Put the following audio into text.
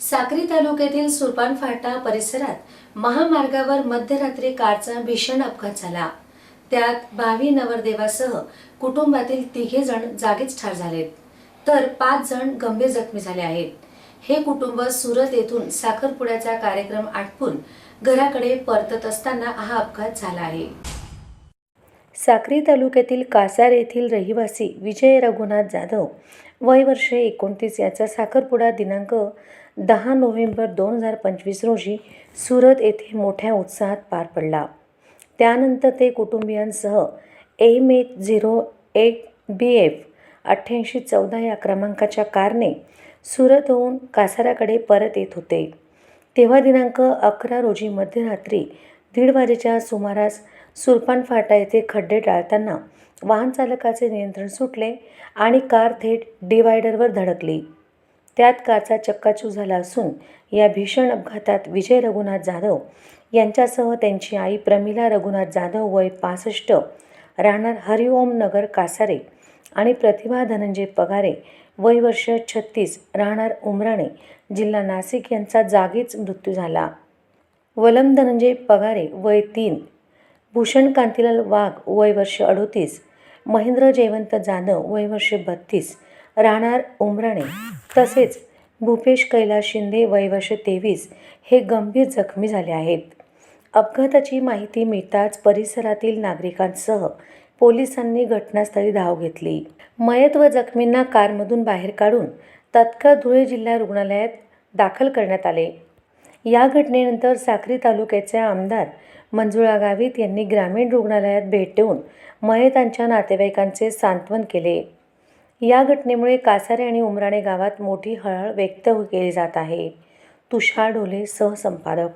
साक्री तालुक्यातील सुरपान फाटा परिसरात महामार्गावर मध्यरात्री कारचा भीषण अपघात झाला. त्यात भावी नवरदेवासह कुटुंबातील तिघे जण जागीच ठार झालेत. तर पाच जण गंभीर जखमी झाले आहेत. हे कुटुंब सुरत येथून साखरपुड्याचा कार्यक्रम आटपून घराकडे परतत असताना हा अपघात झाला आहे. साक्री तालुक्यातील कासार येथील रहिवासी विजय रघुनाथ जाधव वय वर्ष एकोणतीस याचा साखरपुडा दिनांक दहा नोव्हेंबर दोन हजार पंचवीस रोजी सुरत येथे मोठ्या उत्साहात पार पडला. त्यानंतर ते कुटुंबियांसह M H zero eight B F अठ्ठ्याऐंशी चौदा या क्रमांकाच्या कारने सुरतहून कासाराकडे परत येत होते. तेव्हा दिनांक अकरा रोजी मध्यरात्री दीड वाजेच्या सुमारास सुरपान फाटा येथे खड्डे टाळताना वाहन चालकाचे नियंत्रण सुटले आणि कार थेट डिवायडरवर धडकली. त्यात कारचा चक्काचूर झाला असून या भीषण अपघातात विजय रघुनाथ जाधव यांच्यासह त्यांची आई प्रमिला रघुनाथ जाधव वय पासष्ट राहणार हरिओम नगर कासारे आणि प्रतिभा धनंजय पगारे वय वर्ष छत्तीस राहणार उमराणे जिल्हा नाशिक यांचा जागीच मृत्यू झाला. वलम धनंजय पगारे वय तीन भूषण कांतीलाल वाघ वय वर्ष अडोतीस. महेंद्र जयवंत जाधव वय वर्ष बत्तीस. राहणार उमराणे. तसेच भूपेश कैलास शिंदे वय वर्ष तेवीस. हे गंभीर जखमी झाले आहेत. अपघाताची माहिती मिळताच परिसरातील नागरिकांसह पोलिसांनी घटनास्थळी धाव घेतली. मयत व जखमींना कारमधून बाहेर काढून तत्काळ धुळे जिल्हा रुग्णालयात दाखल करण्यात आले. या घटनेनंतर साक्री तालुक्याचे आमदार मंजुळा गावित यांनी ग्रामीण रुग्णालयात भेट देऊन मयतांच्या नातेवाईकांचे सांत्वन केले. या घटनेमुळे कासारे आणि उमराणे गावात मोठी हळहळ व्यक्त केली जात आहे. तुषार ढोले सहसंपादक